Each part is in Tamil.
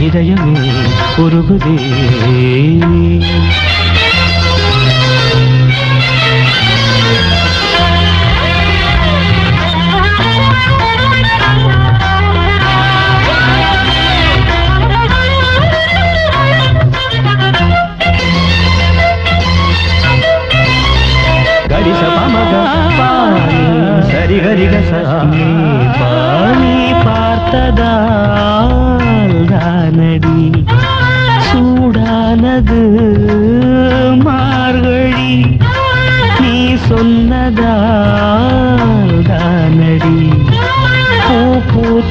இதயமே உருகுதே గడిస పమగ పాని సరి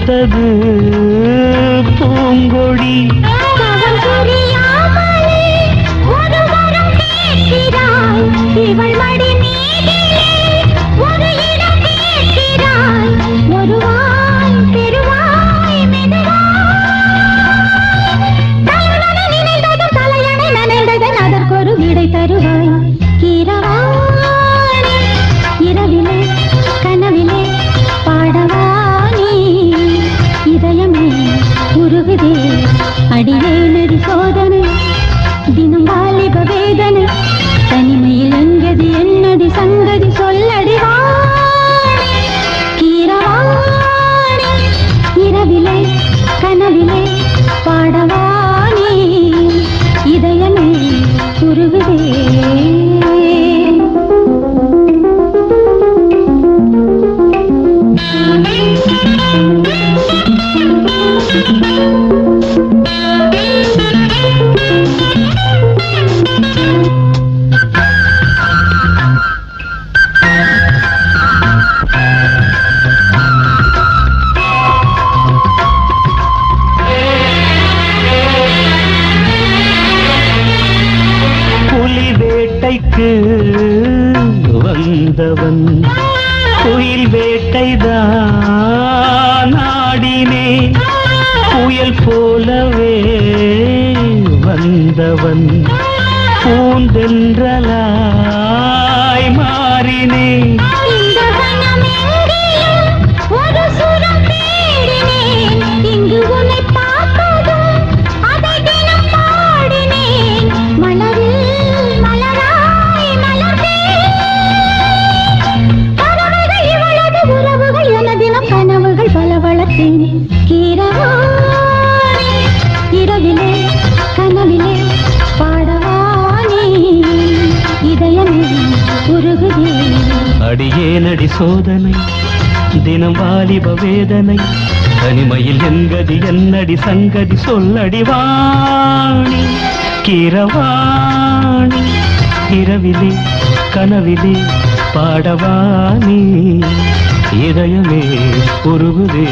பூத்தது பூங்கொடி. வேதனை தனிமையில் எங்கது என்னடி சங்கதி சொல்லடி கீரவாணி. இரவிலே கனவிலே பாடவாணி. இதயமே குருவிலே Thank you. வேட்டைக்கு வந்தவன். குயில் வேட்டைதான் ஆடினே புயல் போலவே வந்தவன். பூந்தென்றலாய் மாறினே வளர்த்தேன் இரவிலே கனவிலே பாடவானி. இதயமே உருகுதே. அடியே சோதனை தினம் வாலிப வேதனை தனிமையில் என்கதி என்னடி சங்கதி சொல்லடி வாணி. கிரவாணி இரவிலே கனவிலே பாடவானே. இதயமே உருகுதே